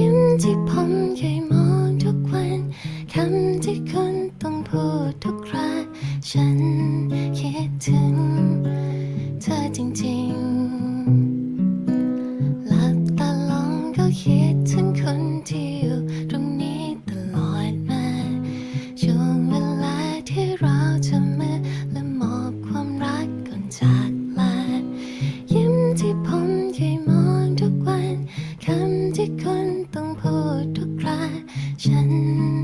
ยิ้ที่ผมเคยมองทุกวันคำที่คุต้องพูดทุกครั้ฉันคิดถึง เธอจริงๆ Mm-hmm.